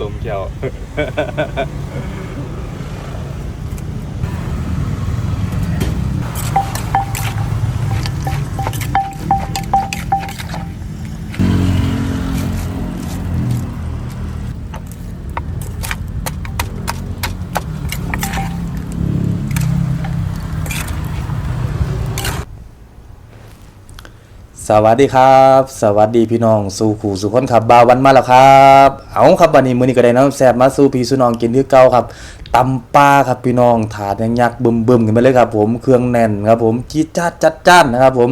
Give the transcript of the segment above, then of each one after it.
สมแก้ว สวัสดีครับ สวัสดีพี่น้องสู่ขู่สุขคนขับบาวันมาแล้วครับ เอาครับวันนี้มื้อนี้ก็ได้น้ำแซ่บมาสู่พี่สู่น้องกินที่เก่าครับตำปลาครับพี่น้องถาดยังยักษ์บึมๆกันไปเลยครับ ผมเครื่องแน่นครับผมจี๊ดจ๊าดจัดจ้านนะครับ ผม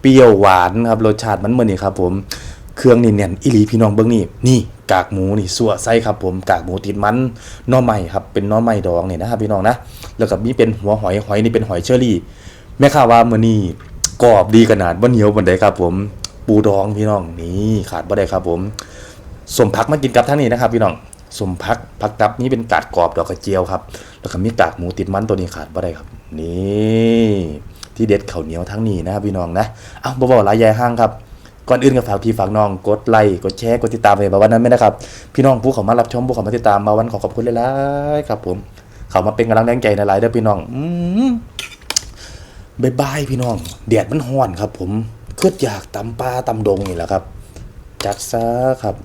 เปรี้ยวหวานครับรสชาติมันเหมือนนี่ครับ ผมเครื่องนี่แน่นอีหลีพี่น้องเบิ่งนี่นี่กากหมูนี่สัวไส้ครับผมกากหมูติดมันน่อใหม่ครับเป็นน่อใหม่ดองนี่นะครับพี่น้องนะแล้วก็มีเป็นหัวหอยหอยนี่เป็นหอยเชอรี่แม่ข้าว่ามื้อนี้ กรอบดีขนาดบ่เหนียวปานใดครับผมปูดองพี่น้องนี่ขาดบ่ได้ครับผมสมพักมากินกับท่านนี้นะครับ พี่น้องสมพักพักกับนี่เป็นกาดกรอบดอกกระเจียวครับ แล้วก็มีกากหมูติดมันตัวนี้ขาดบ่ได้ครับ นี่ที่เด็ดข้าวเหนียวทั้งนี้นะครับพี่น้องนะเอาบ่บอกหลายยายห้างครับก่อนอื่นก็ฝากพี่ฝากน้องกดไลค์กดแชร์กดติดตามไปบาวันนั้นไหมนะครับ พี่น้องผู้เข้ามารับชมผู้เข้ามาติดตามบาวันขอขอบคุณหลายๆครับผมเข้ามาเป็นกำลังแรงใจในไลน์เด้อพี่น้อง อื บายบายพี่น้องแดดมันห้อนครับ ผมเกิดอยากตำปลาตำดงนี่แหละครับ จัดซะครับ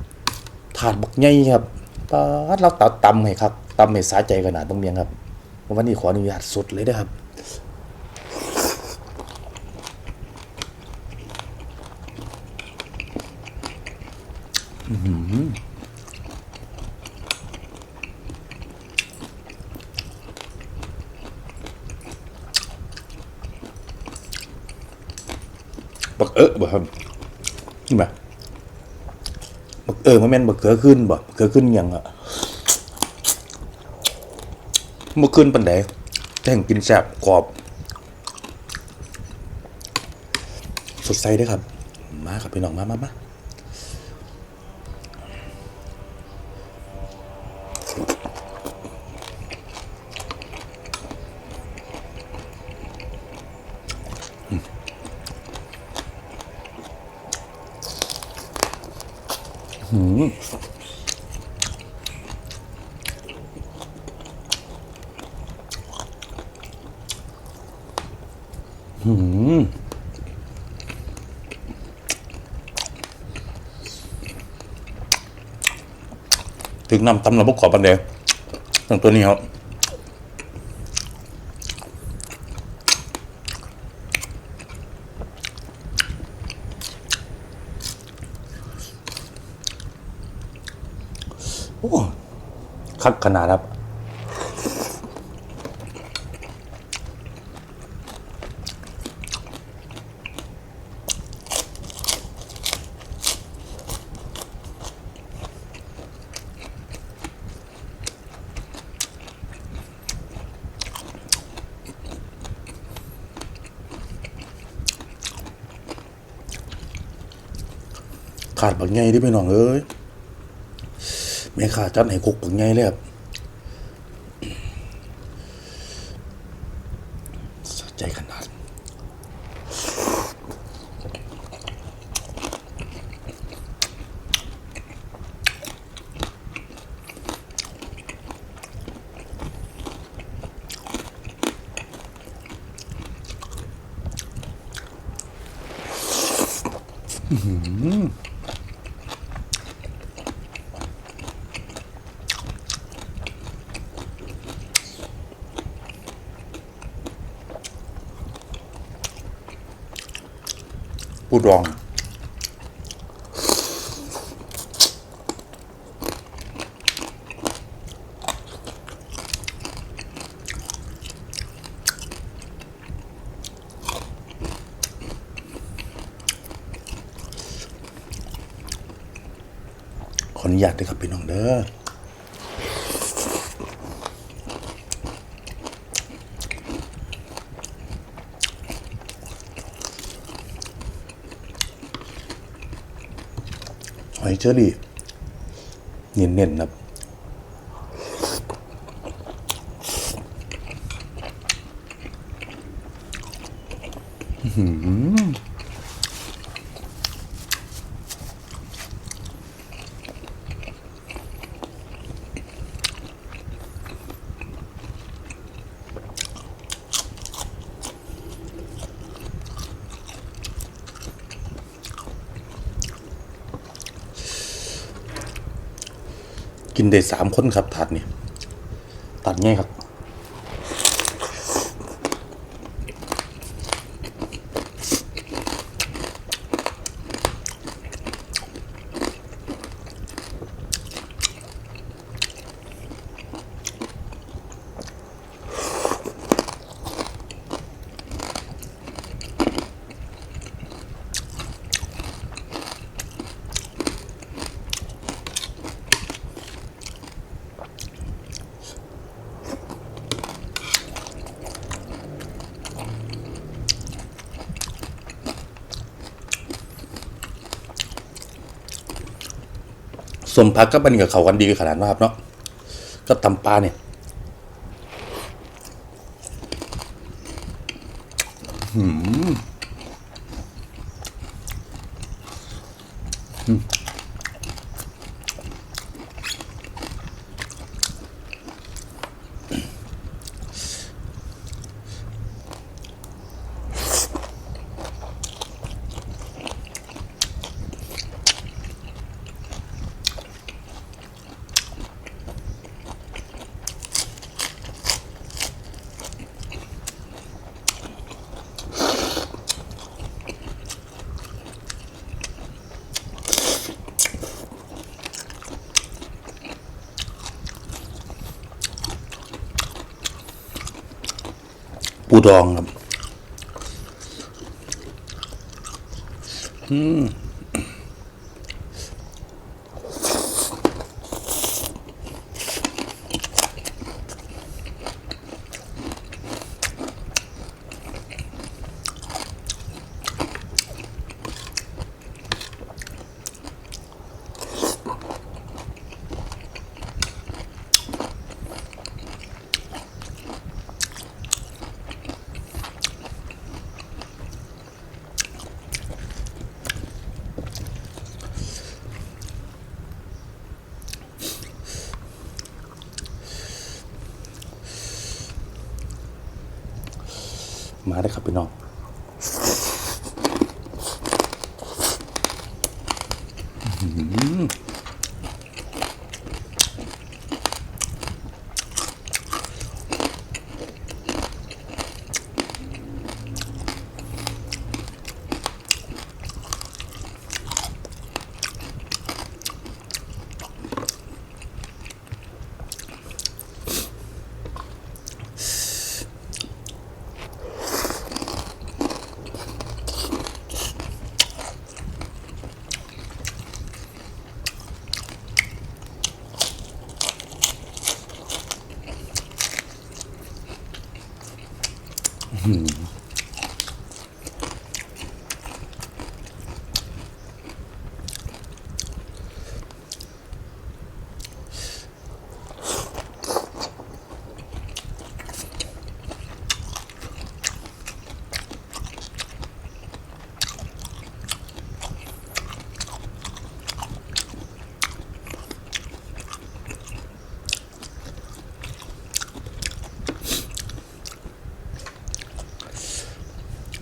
ถาดบักใหญ่ครับปาเราตัดตำให้ครับตำให้สาใจขนาดต้องเมียงครับวันนี้ขออนุญาตสุดเลยนะครับบั กเออบ่ครับนี่บ่บักเออมันแม่นบักเขือขึ้นบ่บักเขือขึ้นยังอะเมื่อคืนปันใดแต่งกินแซ่บกรอบ สดใสด้วยครับ มาครับพี่น้องมามามา ถึงนำตำระบบขอบันใดตั้งตัวนี้ครับโอ้คักขนาดครับ ขาดบักไงที่พี่น้องเอ้ยแม่ขาดจัดให้คุกบักไงเลยครับสะใจขนาดปู ดอง ขออนุญาตด้วยครับพี่น้องเด้อ เชอรี่เน้นๆครับอืม กินได้สามคนครับถาดนี่ตัดง่ายครับ สมพักก็บันกับเขากันดีขนาดว่าครับเนาะก็ตำปลาเนี่ย ปูดองครับม มาได้ครับพี่น้อง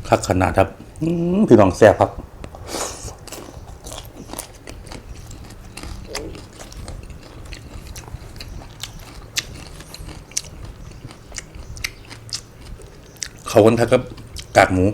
คักขนาดครับพี่น้องแซ่บครับเขาคนทักกับกากหมู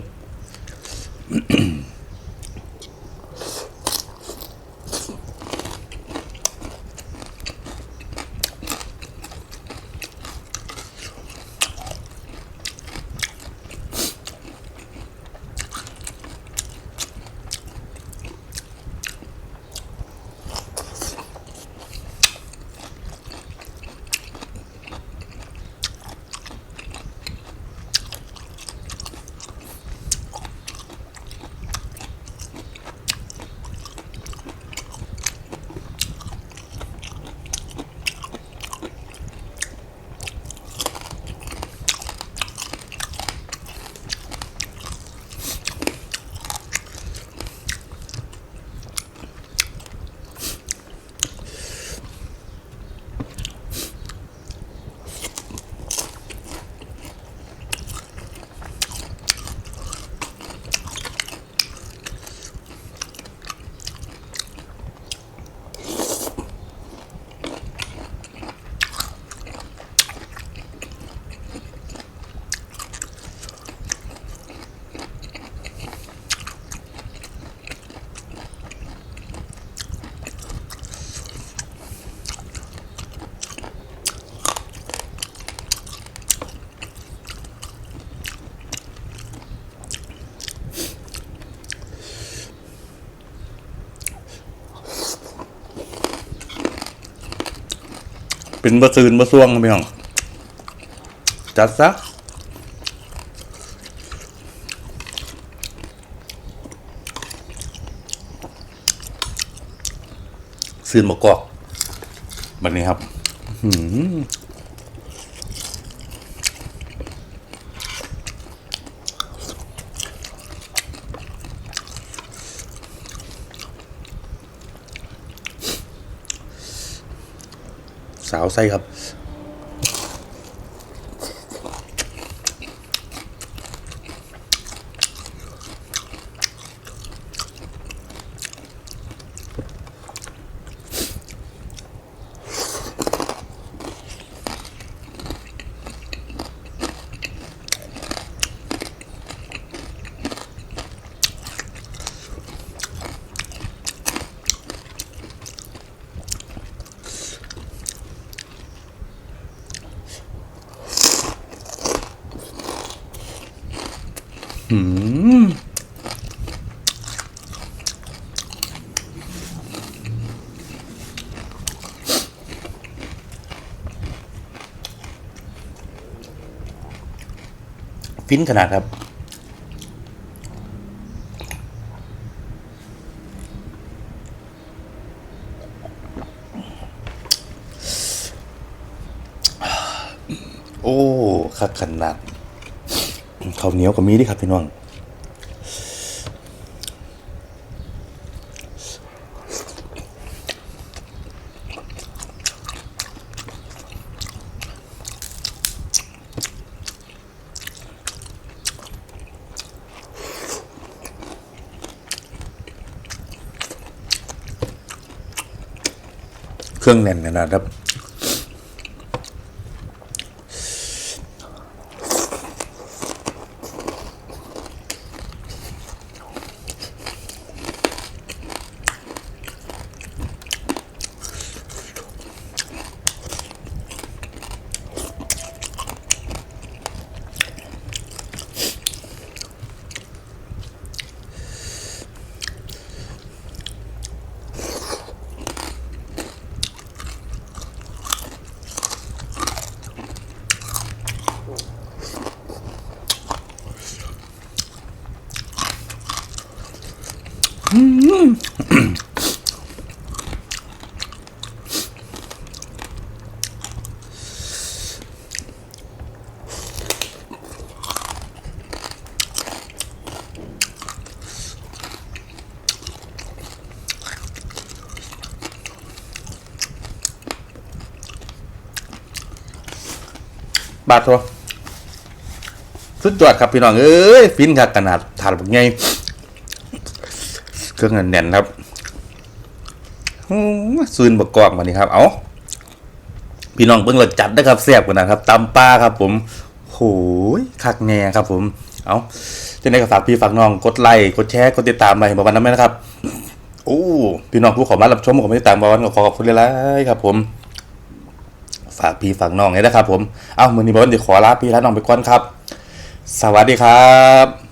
เป็นบะซืนบะซ่วงพี่น้องจัดซะซืนบะกอกแบบนี้ครับหืมาวไส้ครับ ฟินขนาดครับโอ้คักขนาด ข้าวเหนียวก็มีดิครับพี่น้องเครื่องแน่นขนาดครับ บาทโทสุดยอดครับพี่น้องเอ้ยฟินครับขนาดถาดแบบไงเครื่องเงิน่นครับซืนบกกอกมานี่ครับ เอาพี่น้องเพิ่งเราจัดนะครับแซ่บกันนะครับตำปลาครับ ผมโหยคักแน่ครับ ผม เอาจะได้ก็ฝากพี่ฝากน้องกดไลค์กดแชร์กดติดตามไรบอกวันนั้นไหมนะครับโอ้พี่น้องผู้เขอมารับชมผมติดตามบอกวันขอขอบคุณเลยครับ ผม ฝากพี่ฝากน้องเลยนะครับผม เอามือนี้บอลจะขอลาพี่และน้องไปก่อนครับ สวัสดีครับ